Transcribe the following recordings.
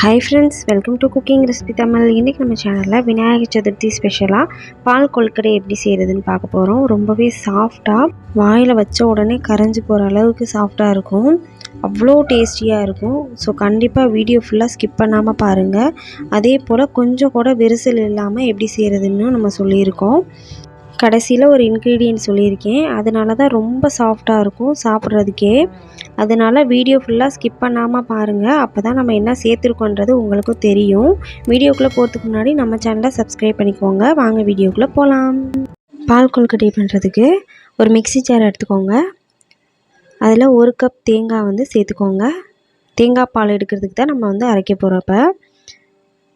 Hi friends welcome to cooking recipe Tamil இன்றைக்கி நம்ம சேனலில் விநாயகர் சதுர்த்தி ஸ்பெஷலாக பால் கொள்கடை எப்படி செய்கிறதுன்னு பார்க்க போகிறோம் ரொம்பவே சாஃப்டாக வாயில் வச்ச உடனே கரைஞ்சி போகிற அளவுக்கு சாஃப்டாக இருக்கும். அவ்வளோ டேஸ்டியாக இருக்கும். ஸோ கண்டிப்பாக வீடியோ ஃபுல்லாக ஸ்கிப் பண்ணாமல் பாருங்கள் அதே போல் கொஞ்சம் கூட விரிசல் இல்லாமல் எப்படி செய்கிறதுன்னு நம்ம சொல்லியிருக்கோம். கடைசியில் ஒரு இன்க்ரீடியன்ட் சொல்லியிருக்கேன். அதனால தான் ரொம்ப சாஃப்டாக இருக்கும் சாப்பிட்றதுக்கே. அதனால் வீடியோ ஃபுல்லாக ஸ்கிப் பண்ணாமல் பாருங்கள் அப்போ தான் நம்ம என்ன சேர்த்துருக்கோன்றது உங்களுக்கும் தெரியும். வீடியோக்குள்ளே போகிறதுக்கு முன்னாடி நம்ம சேனலை சப்ஸ்கிரைப் பண்ணிக்கோங்க. வாங்க வீடியோக்குள்ளே போகலாம் பால் கொழுக்கட்டை பண்ணுறதுக்கு ஒரு மிக்ஸி சேர் எடுத்துக்கோங்க. அதில் ஒரு கப் தேங்காய் வந்து சேர்த்துக்கோங்க. தேங்காய் பால் எடுக்கிறதுக்கு தான் நம்ம வந்து அரைக்க போகிறப்ப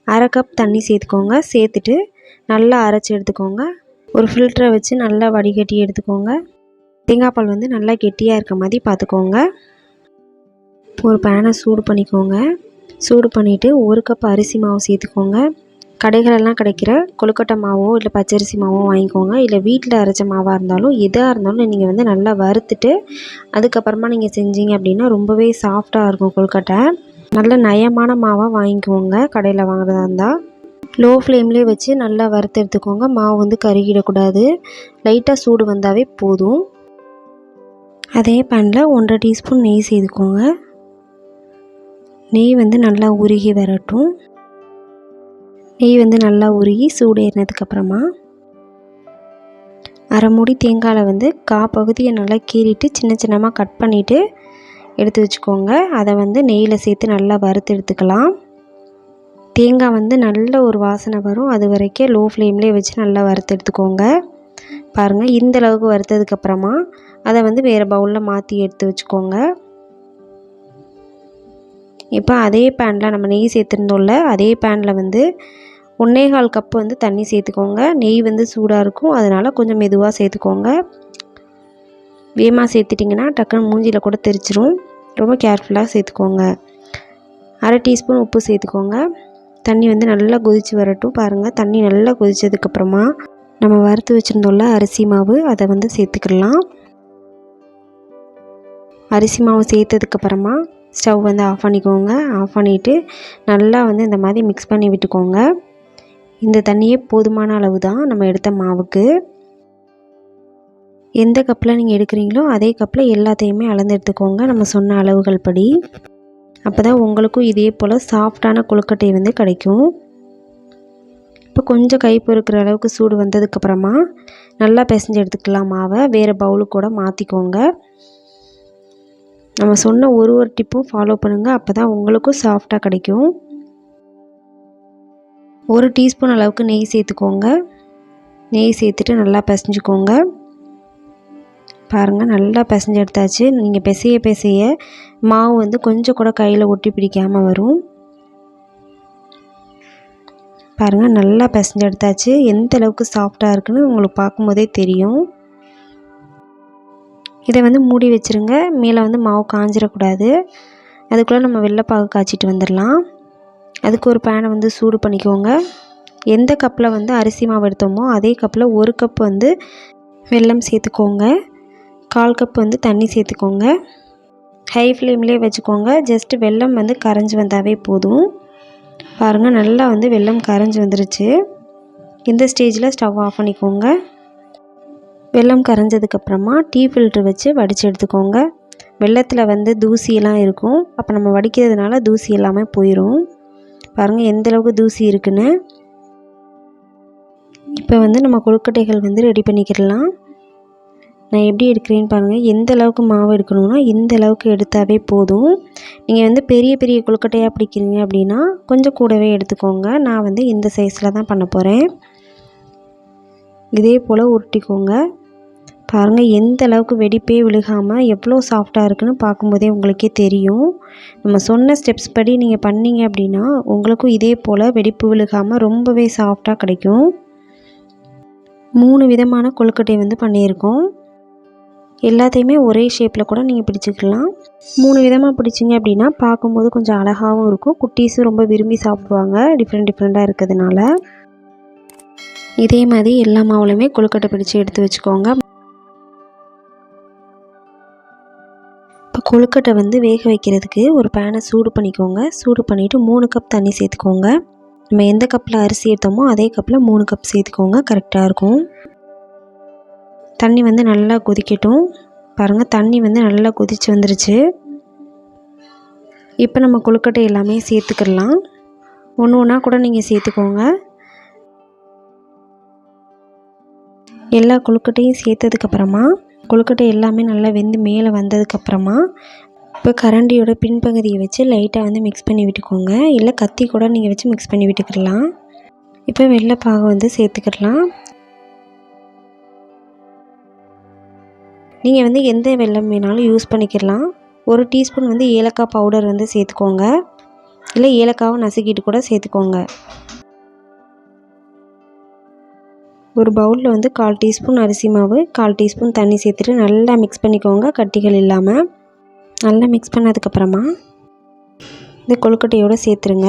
அரை கப் தண்ணி சேர்த்துக்கோங்க. சேர்த்துட்டு நல்லா அரைச்சி எடுத்துக்கோங்க. ஒரு ஃபில்டரை வச்சு நல்லா வடிகட்டி எடுத்துக்கோங்க. தேங்காய் பால் வந்து நல்லா கெட்டியாக இருக்க மாதிரி பார்த்துக்கோங்க ஒரு பேனை சூடு பண்ணிக்கோங்க. சூடு பண்ணிவிட்டு ஒரு கப் அரிசி மாவு சேர்த்துக்கோங்க. கடைகளெல்லாம் கிடைக்கிற கொழுக்கட்டை மாவோ இல்லை பச்சரிசி மாவோ வாங்கிக்கோங்க. இல்லை வீட்டில் அரைச்ச மாவாக இருந்தாலும் எதாக இருந்தாலும் நீங்கள் வந்து நல்லா வறுத்துட்டு அதுக்கப்புறமா நீங்கள் செஞ்சீங்க அப்படின்னா ரொம்பவே சாஃப்டாக இருக்கும் கொழுக்கட்டை. நல்ல நயமான மாவாக வாங்கிக்கோங்க. கடையில் வாங்குறதா இருந்தால் லோ ஃப்ளேம்லேயே வச்சு நல்லா வறுத்து எடுத்துக்கோங்க. மாவு வந்து கருகிடக்கூடாது. லைட்டாக சூடு வந்தாவே போதும். அதே பேனில் ஒன்றரை டீஸ்பூன் நெய் சேர்த்துக்கோங்க. நெய் வந்து நல்லா உருகி வரட்டும். நெய் வந்து நல்லா உருகி சூடு ஏறினதுக்கப்புறமா அரை மூடி தேங்காயில் வந்து கா பகுதியை நல்லா கீறிட்டு சின்ன சின்னமாக கட் பண்ணிவிட்டு எடுத்து வச்சுக்கோங்க. அதை வந்து நெய்யில் சேர்த்து நல்லா வறுத்து எடுத்துக்கலாம். தேங்காய் வந்து நல்ல ஒரு வாசனை வரும். அது வரைக்கும் லோ ஃப்ளேம்லேயே வச்சு நல்லா வறுத்து எடுத்துக்கோங்க. பாருங்கள் இந்த அளவுக்கு வறுத்ததுக்கப்புறமா அதை வந்து வேறு பவுலில் மாற்றி எடுத்து வச்சுக்கோங்க. இப்போ அதே பேனில் நம்ம நெய் சேர்த்துருந்தோம்ல அதே பேனில் வந்து ஒன்னேகால் கப்பு வந்து தண்ணி சேர்த்துக்கோங்க. நெய் வந்து சூடாக இருக்கும். அதனால் கொஞ்சம் மெதுவாக சேர்த்துக்கோங்க. வேகமாக சேர்த்துட்டிங்கன்னா டக்குன்னு மூஞ்சியில் கூட தெரிச்சிரும். ரொம்ப கேர்ஃபுல்லாக சேர்த்துக்கோங்க. அரை டீஸ்பூன் உப்பு சேர்த்துக்கோங்க. தண்ணி வந்து நல்லா கொதித்து வரட்டும். பாருங்கள் தண்ணி நல்லா கொதித்ததுக்கப்புறமா நம்ம வறுத்து வச்சுருந்தோம்ல அரிசி மாவு அதை வந்து சேர்த்துக்கலாம். அரிசி மாவு சேர்த்ததுக்கப்புறமா ஸ்டவ் வந்து ஆஃப் பண்ணிக்கோங்க. ஆஃப் பண்ணிவிட்டு நல்லா வந்து இந்த மாதிரி மிக்ஸ் பண்ணி விட்டுக்கோங்க. இந்த தண்ணியே போதுமான அளவு தான் நம்ம எடுத்த மாவுக்கு. எந்த கப்பில் நீங்கள் எடுக்கிறீங்களோ அதே கப்பில் எல்லாத்தையுமே அளந்து எடுத்துக்கோங்க. நம்ம சொன்ன அளவுகள் படி. அப்போ தான் உங்களுக்கும் இதே போல் சாஃப்டான கொழுக்கட்டை வந்து கிடைக்கும். இப்போ கொஞ்சம் கை பொறுக்கிற அளவுக்கு சூடு வந்ததுக்கப்புறமா நல்லா பிசைஞ்சு எடுத்துக்கலாம் மாவை. வேறு பவுலு கூட மாற்றிக்கோங்க நம்ம சொன்ன ஒரு ஒரு டிப்பும் ஃபாலோ பண்ணுங்கள் அப்போ தான் உங்களுக்கும் சாஃப்டாக கிடைக்கும். ஒரு டீஸ்பூன் அளவுக்கு நெய் சேர்த்துக்கோங்க. நெய் சேர்த்துட்டு நல்லா பிசைஞ்சுக்கோங்க. பாருங்கள் நல்லா பிசைஞ்சு எடுத்தாச்சு. நீங்கள் பிசைய பிசைய மாவு வந்து கொஞ்சம் கூட கையில் ஒட்டி பிடிக்காமல் வரும். பாருங்கள் நல்லா பிசைஞ்சு எடுத்தாச்சு. எந்த அளவுக்கு சாஃப்டாக இருக்குன்னு உங்களுக்கு பார்க்கும்போதே தெரியும். இதை வந்து மூடி வச்சுருங்க. மேலே வந்து மாவு காஞ்சிடக்கூடாது அதுக்குள்ளே நம்ம வெள்ளைப்பாகு காய்ச்சிட்டு வந்துடலாம். அதுக்கு ஒரு பேனை வந்து சூடு பண்ணிக்கோங்க. எந்த கப்பில் வந்து அரிசி மாவு எடுத்தோமோ அதே கப்பில் ஒரு கப் வந்து வெல்லம் சேர்த்துக்கோங்க. கால் கப் வந்து தண்ணி சேர்த்துக்கோங்க. ஹை ஃப்ளேம்லேயே வச்சுக்கோங்க. ஜஸ்ட்டு வெல்லம் வந்து கரைஞ்சி வந்தாவே போதும். பாருங்கள் நல்லா வந்து வெல்லம் கரைஞ்சி வந்துருச்சு. இந்த ஸ்டேஜில் ஸ்டவ் ஆஃப் பண்ணிக்கோங்க. வெல்லம் கரைஞ்சதுக்கப்புறமா டீ ஃபில்ட்ரு வச்சு வடித்து எடுத்துக்கோங்க. வெள்ளத்தில் வந்து தூசியெல்லாம் இருக்கும். அப்போ நம்ம வடிக்கிறதுனால தூசி எல்லாமே போயிடும் பாருங்கள் எந்தளவுக்கு தூசி இருக்குன்னு. இப்போ வந்து நம்ம கொழுக்கட்டைகள் வந்து ரெடி பண்ணிக்கிடலாம். நான் எப்படி எடுக்கிறேன்னு பாருங்கள் எந்த அளவுக்கு மாவு எடுக்கணும்னா இந்த அளவுக்கு எடுத்தாவே போதும். நீங்கள் வந்து பெரிய பெரிய கொழுக்கட்டையாக பிடிக்கிறீங்க அப்படின்னா கொஞ்சம் கூடவே எடுத்துக்கோங்க. நான் வந்து இந்த சைஸில் தான் பண்ண போகிறேன் இதே போல் உருட்டிக்கோங்க. பாருங்கள் எந்த அளவுக்கு வெடிப்பே விழுகாமல் எவ்வளோ சாஃப்டாக இருக்குன்னு பார்க்கும்போதே உங்களுக்கே தெரியும். நம்ம சொன்ன ஸ்டெப்ஸ் படி நீங்கள் பண்ணீங்க அப்படின்னா உங்களுக்கும் இதே போல் வெடிப்பு விழுகாமல் ரொம்பவே சாஃப்டாக கிடைக்கும். மூணு விதமான கொழுக்கட்டை வந்து பண்ணியிருக்கோம். எல்லாத்தையுமே ஒரே ஷேப்பில் கூட நீங்கள் பிடிச்சிக்கலாம். மூணு விதமாக பிடிச்சிங்க அப்படின்னா பார்க்கும்போது கொஞ்சம் அழகாகவும் இருக்கும். குட்டீஸும் ரொம்ப விரும்பி சாப்பிடுவாங்க. டிஃப்ரெண்ட் டிஃப்ரெண்ட்டாக இருக்கிறதுனால. இதே மாதிரி எல்லா மாவுலையுமே கொழுக்கட்டை பிடிச்சி எடுத்து வச்சுக்கோங்க. இப்போ கொழுக்கட்டை வந்து வேக வைக்கிறதுக்கு ஒரு பேனை சூடு பண்ணிக்கோங்க. சூடு பண்ணிவிட்டு மூணு கப் தண்ணி சேர்த்துக்கோங்க. நம்ம எந்த கப்பில் அரிசி எடுத்தோமோ அதே கப்பில் மூணு கப் சேர்த்துக்கோங்க. கரெக்டாக இருக்கும். தண்ணி வந்து நல்லா கொதிக்கட்டும். பாருங்கள் தண்ணி வந்து நல்லா கொதிச்சு வந்துருச்சு. இப்போ நம்ம கொழுக்கட்டை எல்லாமே சேர்த்துக்கிடலாம். ஒன்று ஒன்றா கூட நீங்கள் சேர்த்துக்கோங்க. எல்லா கொழுக்கட்டையும் சேர்த்ததுக்கப்புறமா கொழுக்கட்டை எல்லாமே நல்லா வெந்து மேலே வந்ததுக்கப்புறமா இப்போ கரண்டியோட பின்பகுதியை வச்சு லைட்டாக வந்து மிக்ஸ் பண்ணி விட்டுக்கோங்க. இல்லை கத்தி கூட நீங்கள் வச்சு மிக்ஸ் பண்ணி விட்டுக்கிடலாம். இப்போ வெள்ளைப்பாகு வந்து சேர்த்துக்கிடலாம். நீங்கள் வந்து எந்த வெல்லம் வேணாலும் யூஸ் பண்ணிக்கிடலாம். ஒரு டீஸ்பூன் வந்து ஏலக்காய் பவுடர் வந்து சேர்த்துக்கோங்க. இல்லை ஏலக்காவை நசுக்கிட்டு கூட சேர்த்துக்கோங்க. ஒரு பவுலில் வந்து கால் டீஸ்பூன் அரிசி மாவு கால் டீஸ்பூன் தண்ணி சேர்த்துட்டு நல்லா மிக்ஸ் பண்ணிக்கோங்க கட்டிகள் இல்லாமல் நல்லா மிக்ஸ் பண்ணதுக்கப்புறமா இந்த கொழுக்கட்டையோடு சேர்த்துருங்க.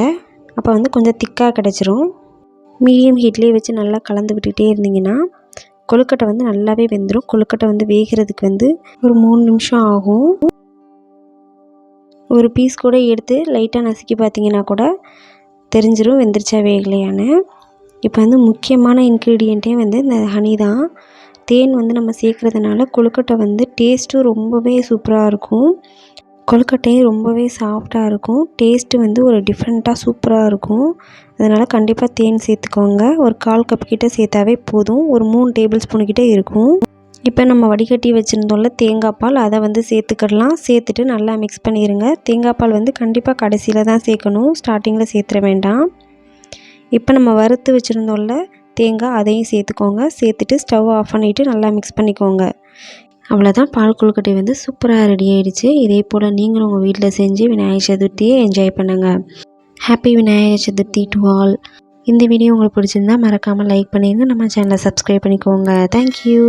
அப்போ வந்து கொஞ்சம் திக்காக கிடச்சிரும். மீடியம் ஹீட்லேயே வச்சு நல்லா கலந்து விட்டுகிட்டே இருந்தீங்கன்னா கொழுக்கட்டை வந்து நல்லாவே வெந்துடும் கொழுக்கட்டை வந்து வேகிறதுக்கு வந்து ஒரு மூணு நிமிஷம் ஆகும். ஒரு பீஸ் கூட எடுத்து லைட்டாக நசுக்கி பார்த்தீங்கன்னா கூட தெரிஞ்சிடும் வெந்துருச்சா வேகலையான்னு. இப்போ வந்து முக்கியமான இன்க்ரீடியண்ட்டே வந்து இந்த ஹனி தான். தேன் வந்து நம்ம சேர்க்குறதுனால கொழுக்கட்டை வந்து டேஸ்ட்டும் ரொம்பவே சூப்பராக இருக்கும். கொழுக்கட்டையும் ரொம்பவே சாஃப்டாக இருக்கும். டேஸ்ட்டு வந்து ஒரு டிஃப்ரெண்ட்டாக சூப்பராக இருக்கும். அதனால் கண்டிப்பாக தேன் சேர்த்துக்கோங்க. ஒரு கால் கப் கிட்டே சேர்த்தாவே போதும். ஒரு மூணு டேபிள் ஸ்பூன் இருக்கும். இப்போ நம்ம வடிகட்டி வச்சுருந்தோம்ல தேங்காய் பால் அதை வந்து சேர்த்துக்கிடலாம். சேர்த்துட்டு நல்லா மிக்ஸ் பண்ணிடுங்க தேங்காய் பால் வந்து கண்டிப்பாக கடைசியில் தான் சேர்க்கணும். ஸ்டார்டிங்கில் சேர்த்துட வேண்டாம். இப்போ நம்ம வறுத்து வச்சுருந்தோம்ல தேங்காய் அதையும் சேர்த்துக்கோங்க. சேர்த்துட்டு ஸ்டவ் ஆஃப் பண்ணிவிட்டு நல்லா மிக்ஸ் பண்ணிக்கோங்க. அவ்வளோதான் பால் கொழுக்கட்டை வந்து சூப்பராக ரெடி ஆகிடுச்சு இதே போல் நீங்களும் உங்கள் வீட்டில் செஞ்சு விநாயகர் சதுர்த்தியை என்ஜாய் பண்ணுங்கள் happy Vinayagar Chathurthi to all இந்த வீடியோ உங்களுக்கு பிடிச்சிருந்தா மறக்காமல் லைக் பண்ணிடுங்க. நம்ம சேனலை சப்ஸ்கிரைப் பண்ணிக்கோங்க. தேங்க்யூ